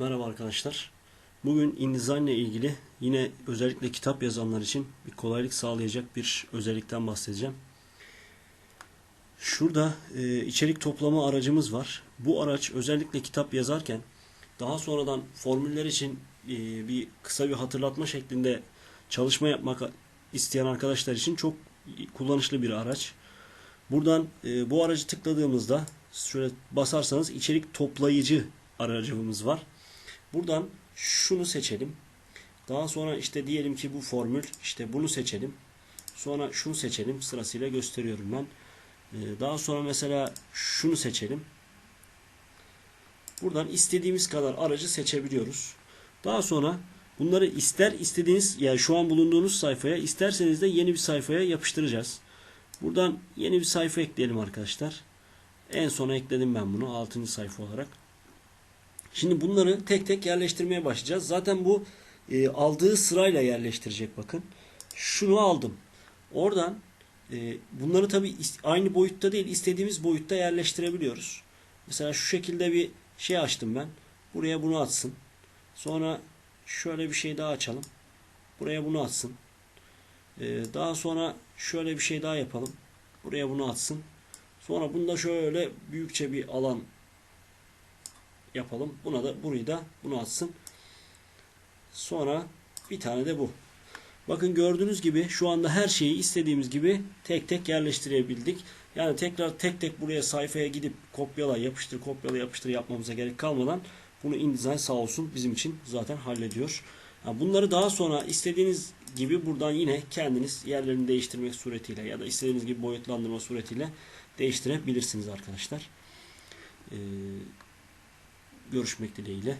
Merhaba arkadaşlar. Bugün InDesign ile ilgili yine özellikle kitap yazanlar için bir kolaylık sağlayacak bir özellikten bahsedeceğim. Şurada e, içerik toplama aracımız var. Bu araç özellikle kitap yazarken daha sonradan formüller için e, bir kısa bir hatırlatma şeklinde çalışma yapmak isteyen arkadaşlar için çok kullanışlı bir araç. Buradan e, bu aracı tıkladığımızda şöyle basarsanız içerik toplayıcı aracımız var. Buradan şunu seçelim. Daha sonra işte diyelim ki bu formül işte bunu seçelim. Sonra şunu seçelim. Sırasıyla gösteriyorum ben. Ee, daha sonra mesela şunu seçelim. Buradan istediğimiz kadar aracı seçebiliyoruz. Daha sonra bunları ister istediğiniz yani şu an bulunduğunuz sayfaya isterseniz de yeni bir sayfaya yapıştıracağız. Buradan yeni bir sayfa ekleyelim arkadaşlar. En sona ekledim ben bunu 6. sayfa olarak. Şimdi bunları tek tek yerleştirmeye başlayacağız. Zaten bu e, aldığı sırayla yerleştirecek bakın. Şunu aldım. Oradan e, bunları tabi aynı boyutta değil istediğimiz boyutta yerleştirebiliyoruz. Mesela şu şekilde bir şey açtım ben. Buraya bunu atsın. Sonra şöyle bir şey daha açalım. Buraya bunu atsın. E, daha sonra şöyle bir şey daha yapalım. Buraya bunu atsın. Sonra bunda şöyle büyükçe bir alan yapalım. Buna da burayı da bunu atsın. Sonra bir tane de bu. Bakın gördüğünüz gibi şu anda her şeyi istediğimiz gibi tek tek yerleştirebildik. Yani tekrar tek tek buraya sayfaya gidip kopyala yapıştır kopyala yapıştır yapmamıza gerek kalmadan bunu InDesign sağ olsun bizim için zaten hallediyor. Bunları daha sonra istediğiniz gibi buradan yine kendiniz yerlerini değiştirmek suretiyle ya da istediğiniz gibi boyutlandırma suretiyle değiştirebilirsiniz arkadaşlar. Ee, görüşmek dileğiyle.